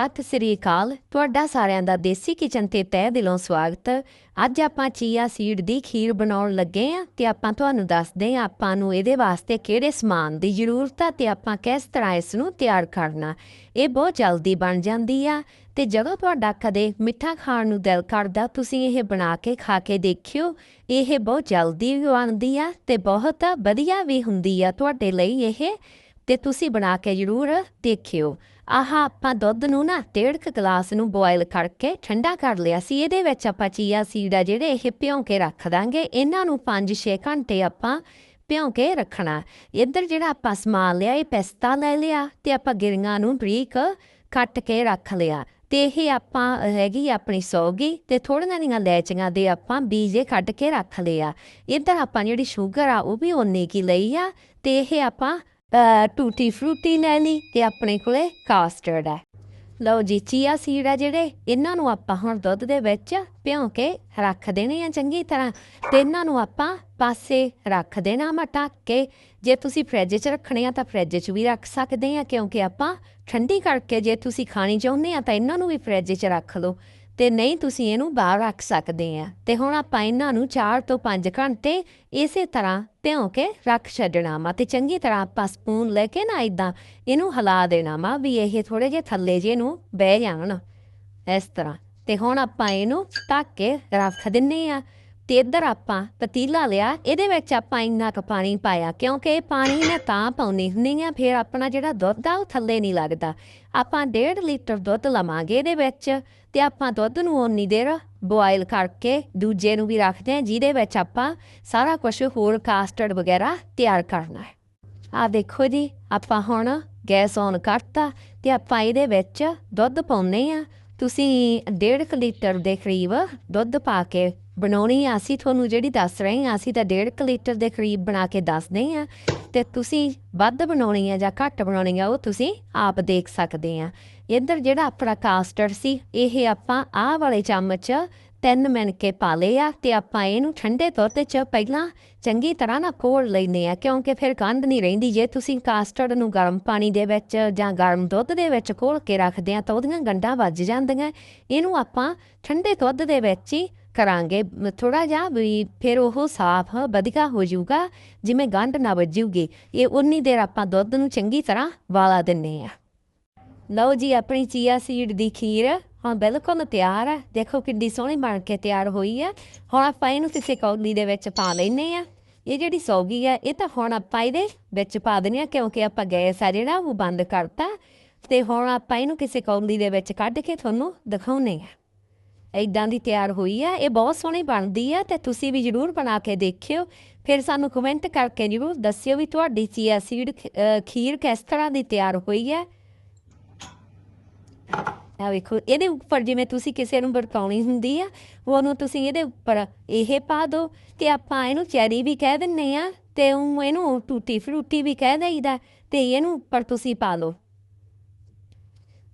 ਸਤਿ ਸ੍ਰੀ ਅਕਾਲ। ਤੁਹਾਡਾ ਸਾਰਿਆਂ ਦਾ ਦੇਸੀ ਕਿਚਨ ਤੇ ਤਹਿ ਦਿਲੋਂ ਸਵਾਗਤ। ਅੱਜ ਆਪਾਂ ਚੀਆ ਸੀਡ ਦੀ ਖੀਰ ਬਣਾਉਣ ਲੱਗੇ ਆ ਤੇ ਆਪਾਂ ਤੁਹਾਨੂੰ ਦੱਸਦੇ ਆ ਆਪਾਂ ਨੂੰ ਇਹਦੇ ਵਾਸਤੇ ਕਿਹੜੇ ਸਮਾਨ ਦੀ ਜ਼ਰੂਰਤ ਆ ਤੇ ਆਪਾਂ ਕਿਸ ਤਰ੍ਹਾਂ ਇਸ ਨੂੰ ਤਿਆਰ ਕਰਨਾ। ਇਹ ਬਹੁਤ ਜਲਦੀ ਬਣ ਜਾਂਦੀ ਆ ਤੇ ਜਦੋਂ ਤੁਹਾਡਾ ਕਦੇ ਮਿੱਠਾ ਖਾਣ ਨੂੰ ਦਿਲ ਕਰਦਾ ਤੁਸੀਂ ਇਹ ਬਣਾ ਕੇ ਖਾ ਕੇ ਦੇਖਿਓ। ਇਹ ਬਹੁਤ ਜਲਦੀ ਬਣਦੀ ਆ ਤੇ ਬਹੁਤ ਵਧੀਆ ਵੀ ਹੁੰਦੀ ਆ ਤੁਹਾਡੇ ਲਈ ਇਹ ਤੇ ਤੁਸੀਂ ਬਣਾ ਕੇ ਜ਼ਰੂਰ ਦੇਖਿਓ। ਆਹ, ਆਪਾਂ ਦੁੱਧ ਨੂੰ ਨਾ ਡੇਢ ਕੁ ਗਲਾਸ ਨੂੰ ਬੋਇਲ ਕਰਕੇ ਠੰਡਾ ਕਰ ਲਿਆ ਸੀ, ਇਹਦੇ ਵਿੱਚ ਆਪਾਂ ਚੀਆ ਸੀਡ ਆ ਜਿਹੜੇ, ਇਹ ਭਿਉਂ ਕੇ ਰੱਖ ਦਾਂਗੇ। ਇਹਨਾਂ ਨੂੰ 5-6 ਘੰਟੇ ਆਪਾਂ ਭਿਉਂ ਕੇ ਰੱਖਣਾ। ਇੱਧਰ ਜਿਹੜਾ ਆਪਾਂ ਸਮਾਨ ਲਿਆ, ਇਹ ਪਿਸਤਾ ਲੈ ਲਿਆ ਤੇ ਆਪਾਂ ਗਿਰੀਆਂ ਨੂੰ ਬਰੀਕ ਕੱਟ ਕੇ ਰੱਖ ਲਿਆ। ਤੇ ਇਹ ਆਪਾਂ ਹੈਗੀ ਆਪਣੀ ਸੌਗੀ ਤੇ ਥੋੜੀਆਂ ਜਿਹੀਆਂ ਲੈਚੀਆਂ ਦੇ ਆਪਾਂ ਬੀਜੇ ਕੱਢ ਕੇ ਰੱਖ ਲਿਆ। ਇੱਧਰ ਆਪਾਂ ਜਿਹੜੀ ਸ਼ੂਗਰ ਆ, ਉਹ ਵੀ ਓਨੇ ਕੀ ਲਈ ਆ ਤੇ ਇਹ ਆਪਾਂ ਟੂਟੀ ਫਰੂਟੀ ਲੈ ਲਈ ਤੇ ਆਪਣੇ ਕੋਲੇ ਕਾਸਟਰਡ ਹੈ ਲਓ ਜੀ ਚੀਆ ਸੀਡ ਆ ਜਿਹੜੇ, ਇਹਨਾਂ ਨੂੰ ਆਪਾਂ ਹੁਣ ਦੁੱਧ ਦੇ ਵਿੱਚ ਭਿਉਂ ਕੇ ਰੱਖ ਦੇਣੇ ਆ ਚੰਗੀ ਤਰ੍ਹਾਂ ਤੇ ਇਹਨਾਂ ਨੂੰ ਆਪਾਂ ਪਾਸੇ ਰੱਖ ਦੇਣਾ ਵਾ, ਢੱਕ ਕੇ। ਜੇ ਤੁਸੀਂ ਫ੍ਰਿਜ 'ਚ ਰੱਖਣੇ ਆ ਤਾਂ ਫ੍ਰਿਜ 'ਚ ਵੀ ਰੱਖ ਸਕਦੇ ਆ, ਕਿਉਂਕਿ ਆਪਾਂ ਠੰਡੀ ਕਰਕੇ ਜੇ ਤੁਸੀਂ ਖਾਣੀ ਚਾਹੁੰਦੇ ਆ ਤਾਂ ਇਹਨਾਂ ਨੂੰ ਵੀ ਫ੍ਰਿਜ 'ਚ ਰੱਖ ਲਓ। ਤੇ ਨਹੀਂ ਤੁਸੀਂ ਇਹਨੂੰ ਬਾਹਰ ਰੱਖ ਸਕਦੇ ਆ। ਤੇ ਹੁਣ ਆਪਾਂ ਇਹਨਾਂ ਨੂੰ 4 ਤੋਂ 5 ਘੰਟੇ ਇਸੇ ਤਰ੍ਹਾਂ ਭਿਉਂ ਕੇ ਰੱਖ ਛੱਡਣਾ ਵਾ ਤੇ ਚੰਗੀ ਤਰ੍ਹਾਂ ਆਪਾਂ ਸਪੂਨ ਲੈ ਕੇ ਨਾ ਇਦਾਂ ਇਹਨੂੰ ਹਿਲਾ ਦੇਣਾ ਵਾ ਵੀ ਇਹ ਥੋੜੇ ਜਿਹੇ ਥੱਲੇ ਜੇ ਨੂੰ ਬਹਿ ਜਾਣ ਇਸ ਤਰ੍ਹਾਂ। ਤੇ ਹੁਣ ਆਪਾਂ ਇਹਨੂੰ ਢੱਕ ਕੇ ਰੱਖ ਦਿੰਨੇ ਆ। ਤੇ ਇੱਧਰ ਆਪਾਂ ਪਤੀਲਾ ਲਿਆ, ਇਹਦੇ ਵਿੱਚ ਆਪਾਂ ਇੰਨਾ ਕੁ ਪਾਣੀ ਪਾਇਆ, ਕਿਉਂਕਿ ਇਹ ਪਾਣੀ ਨੇ ਤਾਂ ਪਾਉਣੀ ਹੁੰਦੀ ਆ ਫਿਰ ਆਪਣਾ ਜਿਹੜਾ ਦੁੱਧ ਆ ਉਹ ਥੱਲੇ ਨਹੀਂ ਲੱਗਦਾ। ਆਪਾਂ 1.5 ਲੀਟਰ ਦੁੱਧ ਲਵਾਂਗੇ ਇਹਦੇ ਵਿੱਚ ਤੇ ਆਪਾਂ ਦੁੱਧ ਨੂੰ ਓਨੀ ਦੇਰ ਬੋਇਲ ਕਰਕੇ ਦੂਜੇ ਨੂੰ ਵੀ ਰੱਖਦੇ ਆ ਜਿਹਦੇ ਵਿੱਚ ਆਪਾਂ ਸਾਰਾ ਕੁਝ ਹੋਰ ਕਾਸਟਰਡ ਵਗੈਰਾ ਤਿਆਰ ਕਰਨਾ ਹੈ। ਆ ਦੇਖੋ ਜੀ, ਆਪਾਂ ਹੁਣ ਗੈਸ ਔਨ ਕਰਤਾ ਤੇ ਆਪਾਂ ਇਹਦੇ ਵਿੱਚ ਦੁੱਧ ਪਾਉਨੇ ਆ ਤੁਸੀਂ 1.5 ਲੀਟਰ ਦੇ ਕਰੀਬ ਦੁੱਧ ਪਾ ਕੇ ਬਣਾਉਣੀ ਅਸੀਂ ਤੁਹਾਨੂੰ ਜਿਹੜੀ ਦੱਸ ਰਹੇ ਹਾਂ ਅਸੀਂ ਤਾਂ 1.5 ਲੀਟਰ ਦੇ ਕਰੀਬ ਬਣਾ ਕੇ ਦੱਸਦੇ ਹਾਂ ਤੇ ਤੁਸੀਂ ਵੱਧ ਬਣਾਉਣੀ ਹੈ ਜਾਂ ਘੱਟ ਬਣਾਉਣੀ ਆ, ਉਹ ਤੁਸੀਂ ਆਪ ਦੇਖ ਸਕਦੇ ਆ। ਇੱਧਰ ਜਿਹੜਾ ਆਪਣਾ ਕਾਸਟਰ ਸੀ, ਇਹ ਆਪਾਂ ਆਹ ਵਾਲੇ ਚਮਚ ਤਿੰਨ ਮਿੰਟ ਕੇ ਪਾ ਲਏ ਆ ਤੇ ਆਪਾਂ ਇਹਨੂੰ ਠੰਡੇ ਦੁੱਧ 'ਚ ਪਹਿਲਾਂ ਚੰਗੀ ਤਰ੍ਹਾਂ ਨਾ ਕੋਲ ਲੈਨੇ ਆ, ਕਿਉਂਕਿ ਫਿਰ ਗੰਧ ਨਹੀਂ ਰਹਿੰਦੀ। ਜੇ ਤੁਸੀਂ ਕਾਸਟਰਡ ਨੂੰ ਗਰਮ ਪਾਣੀ ਦੇ ਵਿੱਚ ਜਾਂ ਗਰਮ ਦੁੱਧ ਦੇ ਵਿੱਚ ਕੋਲ ਕੇ ਰੱਖਦੇ ਆ ਤਾਂ ਉਹਦੀਆਂ ਗੰਢਾਂ ਵੱਜ ਜਾਂਦੀਆਂ। ਇਹਨੂੰ ਆਪਾਂ ਠੰਡੇ ਦੁੱਧ ਦੇ ਵਿੱਚ ਹੀ ਕਰਾਂਗੇ। ਥੋੜਾ ਜਿਹਾ ਵੀ ਫਿਰ ਉਹ ਸਾਫ਼ ਵਧੀਆ ਹੋ ਜਾਊਗਾ, ਜਿਵੇਂ ਗੰਢ ਨਾ ਵੱਜੂਗੀ। ਇਹ ਉਨੀ ਦੇਰ ਆਪਾਂ ਦੁੱਧ ਨੂੰ ਚੰਗੀ ਤਰ੍ਹਾਂ ਵਾਲਾ ਦਿੰਨੇ ਆ। ਲਓ ਜੀ, ਆਪਣੀ ਚੀਆ ਸੀਡ ਦੀ ਖੀਰ ਹਾਂ ਬਿਲਕੁਲ ਤਿਆਰ ਹੈ ਦੇਖੋ ਕਿੰਨੀ ਸੋਹਣੀ ਬਣ ਕੇ ਤਿਆਰ ਹੋਈ ਹੈ ਹੁਣ ਆਪਾਂ ਇਹਨੂੰ ਕਿਸੇ ਕੌਲੀ ਦੇ ਵਿੱਚ ਪਾ ਲੈਨੇ ਆ। ਇਹ ਜਿਹੜੀ ਸੌਗੀ ਹੈ ਇਹ ਤਾਂ ਹੁਣ ਆਪਾਂ ਇਹਦੇ ਵਿੱਚ ਪਾ ਦੇਣੀ ਆ, ਕਿਉਂਕਿ ਆਪਾਂ ਗੈਸ ਆ ਜਿਹੜਾ ਉਹ ਬੰਦ ਕਰਤਾ। ਤੇ ਹੁਣ ਆਪਾਂ ਇਹਨੂੰ ਕਿਸੇ ਕੌਲੀ ਦੇ ਵਿੱਚ ਕੱਢ ਕੇ ਤੁਹਾਨੂੰ ਦਿਖਾਉਨੇ ਆ। ਇਦਾਂ ਦੀ ਤਿਆਰ ਹੋਈ ਹੈ ਇਹ ਬਹੁਤ ਸੋਹਣੀ ਬਣਦੀ ਹੈ ਤੇ ਤੁਸੀਂ ਵੀ ਜਰੂਰ ਬਣਾ ਕੇ ਦੇਖਿਓ। ਫਿਰ ਸਾਨੂੰ ਕਮੈਂਟ ਕਰਕੇ ਜਰੂਰ ਦੱਸਿਓ ਵੀ ਤੁਹਾਡੀ ਚੀਆ ਸੀਡ ਖੀਰ ਕਿਸ ਤਰ੍ਹਾਂ ਦੀ ਤਿਆਰ ਹੋਈ ਹੈ ਆ ਵੇਖੋ, ਇਹਦੇ ਉੱਪਰ ਜਿਵੇਂ ਤੁਸੀਂ ਕਿਸੇ ਨੂੰ ਵਰਤਾਉਣੀ ਹੁੰਦੀ ਆ, ਉਹਨੂੰ ਤੁਸੀਂ ਇਹਦੇ ਉੱਪਰ ਇਹ ਪਾ ਦਿਓ ਤੇ ਆਪਾਂ ਇਹਨੂੰ ਚੈਰੀ ਵੀ ਕਹਿ ਦਿੰਨੇ ਆ ਤੇ ਉਹ ਇਹਨੂੰ ਟੂਟੀ ਫਰੂਟੀ ਵੀ ਕਹਿ ਦਈਦਾ ਤੇ ਇਹਨੂੰ ਉੱਪਰ ਤੁਸੀਂ ਪਾ ਲਓ।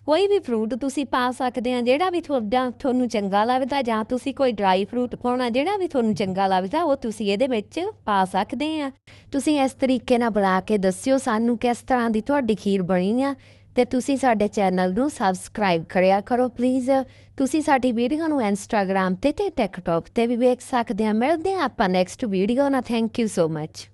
ਕੋਈ ਵੀ ਫਰੂਟ ਤੁਸੀਂ ਪਾ ਸਕਦੇ ਆ, ਜਿਹੜਾ ਵੀ ਤੁਹਾਡਾ, ਤੁਹਾਨੂੰ ਚੰਗਾ ਲੱਗਦਾ ਜਾਂ ਤੁਸੀਂ ਕੋਈ ਡਰਾਈ ਫਰੂਟ ਪਾਉਣਾ, ਜਿਹੜਾ ਵੀ ਤੁਹਾਨੂੰ ਚੰਗਾ ਲੱਗਦਾ, ਉਹ ਤੁਸੀਂ ਇਹਦੇ ਵਿੱਚ ਪਾ ਸਕਦੇ ਆ। ਤੁਸੀਂ ਇਸ ਤਰੀਕੇ ਨਾਲ ਬਣਾ ਕੇ ਦੱਸਿਓ ਸਾਨੂੰ ਕਿਸ ਤਰ੍ਹਾਂ ਦੀ ਤੁਹਾਡੀ ਖੀਰ ਬਣੀ ਆ ਤੇ ਤੁਸੀਂ ਸਾਡੇ ਚੈਨਲ ਨੂੰ ਸਬਸਕ੍ਰਾਈਬ ਕਰਿਆ ਕਰੋ ਪਲੀਜ਼ ਤੁਸੀਂ ਸਾਡੀ ਵੀਡੀਓ ਨੂੰ ਇੰਸਟਾਗ੍ਰam ਤੇ ਤੇ ਟਿਕਟੌਕ ਤੇ ਵੀ ਵੇਖ ਸਕਦੇ ਆ। ਮਿਲਦੇ ਆ ਆਪਾਂ ਨੈਕਸਟ ਵੀਡੀਓ ਨਾਲ। Thank you so much